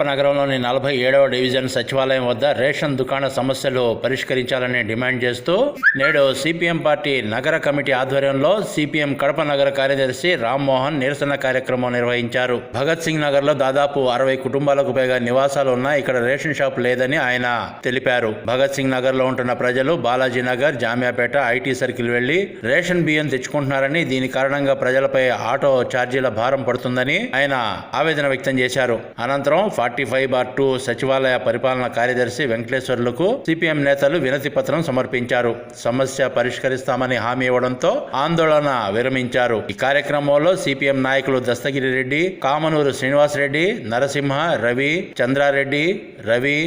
కడప నగరంలోని నలభై ఏడవ డివిజన్ సచివాలయం వద్ద రేషన్ దుకాణ సమస్యలు పరిష్కరించాలని డిమాండ్ చేస్తూ నేడు సిపిఎం పార్టీ నగర కమిటీ ఆధ్వర్యంలో సిపిఎం కడప నగర కార్యదర్శి రామ్మోహన్ నిరసన కార్యక్రమం నిర్వహించారు. భగత్ సింగ్ నగర్లో దాదాపు అరవై కుటుంబాలకు పైగా నివాసాలు ఉన్నా ఇక్కడ రేషన్ షాప్ లేదని ఆయన తెలిపారు. భగత్ సింగ్ నగర్లో ఉంటున్న ప్రజలు బాలాజీ నగర్ జామియాపేట ఐటీ సర్కిల్ వెళ్ళి రేషన్ బియ్యం తెచ్చుకుంటున్నారని దీని కారణంగా ప్రజలపై ఆటో ఛార్జీల భారం పడుతుందని ఆయన ఆవేదన వ్యక్తం చేశారు. అనంతరం ఫార్టీ ఫైవ్ బార్ టూ సచివాలయ పరిపాలన కార్యదర్శి వెంకటేశ్వర్లకు సిపిఎం నేతలు వినతి పత్రం సమర్పించారు. సమస్య పరిష్కరిస్తామని హామీ ఇవ్వడంతో ఆందోళన విరమించారు. ఈ కార్యక్రమంలో సిపిఎం నాయకులు దస్తగిరి రెడ్డి కామనూరు శ్రీనివాసరెడ్డి నరసింహ రవి చంద్రారెడ్డి రవి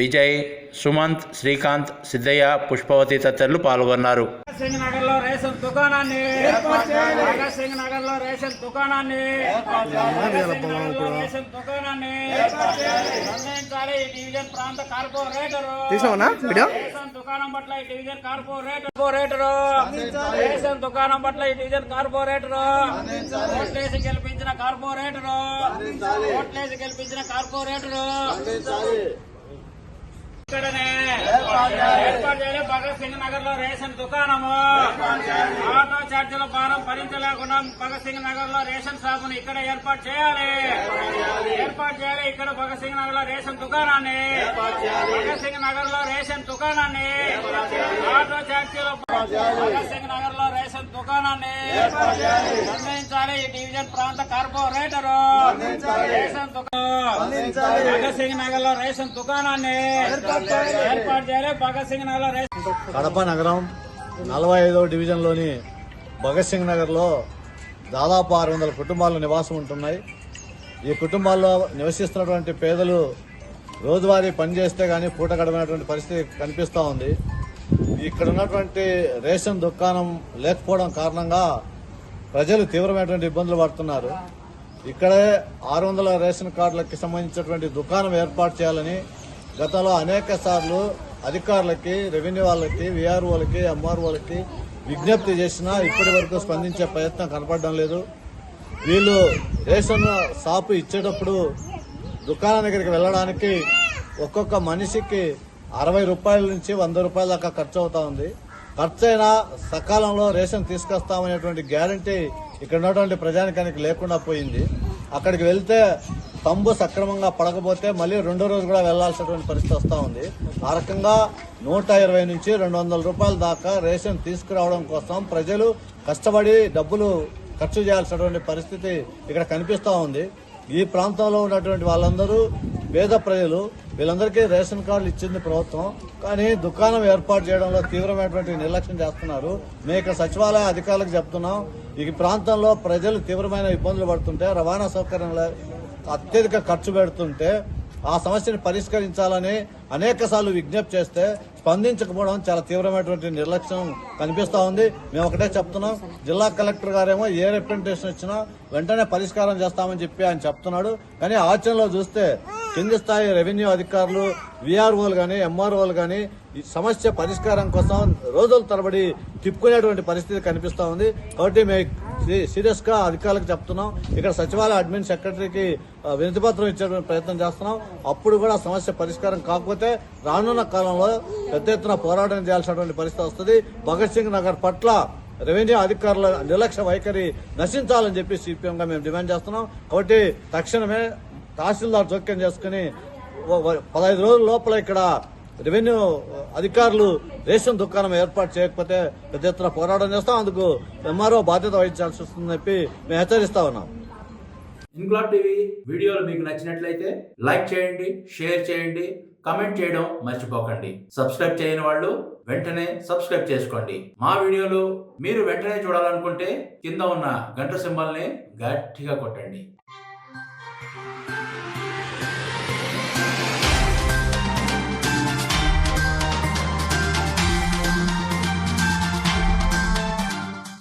విజయ్ సుమంత్ శ్రీకాంత్ సిద్ధయ్య పుష్పవతి తదితరులు పాల్గొన్నారు. సింగ్ నగర్లో రేషన్ దుకాణాన్ని. భగత్ సింగ్ నగర్లో రేషన్ దుకాణాన్ని. రేషన్ దుకాణాన్ని ఈ డివిజన్ ప్రాంత కార్పొరేటర్. రేషన్ దుకాణం పట్ల ఈ డివిజన్ కార్పొరేటర్ కార్పొరేటర్. రేషన్ దుకాణం పట్ల ఈ డివిజన్ కార్పొరేటర్. ఓట్లేసి గెలిపించిన కార్పొరేటర్. ఓట్లేసి గెలిపించిన కార్పొరేటర్. ఇక్కడనే ఏర్పాటు చేయాలి భగత్ సింగ్ నగర్లో రేషన్ దుకాణము ఆటో ఛార్జీల భారం భరించలేకుండా భగత్ సింగ్ నగర్లో రేషన్ షాపును ఇక్కడ ఏర్పాటు చేయాలి ఏర్పాటు చేయాలి ఇక్కడ భగత్ సింగ్ నగర్లో రేషన్ దుకాణాన్ని భగత్ సింగ్ నగర్లో రేషన్ దుకాణాన్ని ఆటో ఛార్జీల భగత్ సింగ్ నగర్లో రేషన్ దుకాణాన్ని ఈ డివిజన్ ప్రాంత కార్పొరేటర్. రేషన్ దుకాణం భగత్ సింగ్ నగర్లో రేషన్ దుకాణాన్ని ఏర్పాటు చేయాలి. భగత్ సింగ్ నగర్లో రేషన్ కడప నగరం నలభై ఐదవ డివిజన్లోని భగత్ సింగ్ నగర్లో దాదాపు ఆరు వందల కుటుంబాలు నివాసం ఉంటున్నాయి. ఈ కుటుంబాల్లో నివసిస్తున్నటువంటి పేదలు రోజువారీ పని చేస్తే కానీ పూట గడమైనటువంటి పరిస్థితి కనిపిస్తూ ఉంది. ఇక్కడ ఉన్నటువంటి రేషన్ దుకాణం లేకపోవడం కారణంగా ప్రజలు తీవ్రమైనటువంటి ఇబ్బందులు పడుతున్నారు. ఇక్కడే ఆరు వందల రేషన్ కార్డులకి సంబంధించినటువంటి దుకాణం ఏర్పాటు చేయాలని గతంలో అనేక సార్లు అధికారులకి రెవెన్యూ వాళ్ళకి విఆర్ఓలకి ఎంఆర్ఓలకి విజ్ఞప్తి చేసినా ఇప్పటి వరకు స్పందించే ప్రయత్నం కనపడడం లేదు. వీళ్ళు రేషన్ షాపు ఇచ్చేటప్పుడు దుకాణం దగ్గరికి వెళ్ళడానికి ఒక్కొక్క మనిషికి అరవై రూపాయల నుంచి వంద రూపాయల దాకా ఖర్చు అవుతా ఉంది. ఖర్చైనా సకాలంలో రేషన్ తీసుకొస్తామనేటువంటి గ్యారంటీ ఇక్కడ ఉన్నటువంటి ప్రజానికానికి లేకుండా పోయింది. అక్కడికి వెళ్తే తంబు సక్రమంగా పడకపోతే మళ్ళీ రెండో రోజు కూడా వెళ్ళాల్సినటువంటి పరిస్థితి వస్తూ ఉంది. ఆ రకంగా నూట ఇరవై నుంచి రెండు వందల రూపాయల దాకా రేషన్ తీసుకురావడం కోసం ప్రజలు కష్టపడి డబ్బులు ఖర్చు చేయాల్సినటువంటి పరిస్థితి ఇక్కడ కనిపిస్తూ ఉంది. ఈ ప్రాంతంలో ఉన్నటువంటి వాళ్ళందరూ పేద ప్రజలు వీళ్ళందరికీ రేషన్ కార్డులు ఇచ్చింది ప్రభుత్వం కానీ దుకాణం ఏర్పాటు చేయడంలో తీవ్రమైనటువంటి నిర్లక్ష్యం చేస్తున్నారు. మేము ఇక్కడ సచివాలయ అధికారులకు చెప్తున్నాం ఈ ప్రాంతంలో ప్రజలు తీవ్రమైన ఇబ్బందులు పడుతుంటే రవాణా సౌకర్యం అత్యధిక ఖర్చు పెడుతుంటే ఆ సమస్యను పరిష్కరించాలని అనేక సార్లు విజ్ఞప్తి చేస్తే స్పందించకపోవడం చాలా తీవ్రమైనటువంటి నిర్లక్ష్యం కనిపిస్తూ ఉంది. మేము ఒకటే చెప్తున్నాం జిల్లా కలెక్టర్ గారేమో ఏ రిప్రజెంటేషన్ ఇచ్చినా వెంటనే పరిష్కారం చేస్తామని చెప్పి ఆయన చెప్తున్నాడు. కానీ ఆచరణలో చూస్తే కింది స్థాయి రెవెన్యూ అధికారులు విఆర్ఓలు కానీ ఎంఆర్ఓలు కానీ ఈ సమస్య పరిష్కారం కోసం రోజుల తరబడి తిప్పుకునేటువంటి పరిస్థితి కనిపిస్తూ ఉంది. కాబట్టి మేము సీరియస్గా సీరియస్గా అధికారులకు చెప్తున్నాం. ఇక్కడ సచివాలయ అడ్మిన్ సెక్రటరీకి వినతిపత్రం ఇచ్చేటువంటి ప్రయత్నం చేస్తున్నాం. అప్పుడు కూడా సమస్య పరిష్కారం కాకపోతే రానున్న కాలంలో పెద్ద ఎత్తున పోరాటం చేయాల్సినటువంటి పరిస్థితి వస్తుంది. భగత్ సింగ్ నగర్ పట్ల రెవెన్యూ అధికారుల నిర్లక్ష్య వైఖరి నశించాలని చెప్పి సిపిఎం గా మేము డిమాండ్ చేస్తున్నాం. కాబట్టి తక్షణమే తహసీల్దార్ జోక్యం చేసుకుని పదహైదు రోజుల లోపల ఇక్కడ రెవెన్యూ అధికారులు రేషన్ దుకాణం ఏర్పాటు చేయకపోతే పెద్ద ఎత్తున పోరాటం చేస్తాం. అందుకు ఎంఆర్ఓ బాధ్యత వహించాల్సి వస్తుందని చెప్పి మేము హెచ్చరిస్తా ఉన్నాం. ఇంక్లాబ్ టీవీ వీడియోలు మీకు నచ్చినట్లయితే లైక్ చేయండి షేర్ చేయండి కమెంట్ చేయడం మర్చిపోకండి. సబ్స్క్రైబ్ చేయని వాళ్ళు వెంటనే సబ్స్క్రైబ్ చేసుకోండి. మా వీడియోలు మీరు వెంటనే చూడాలనుకుంటే కింద ఉన్న గంట సింబల్ని గట్టిగా కొట్టండి.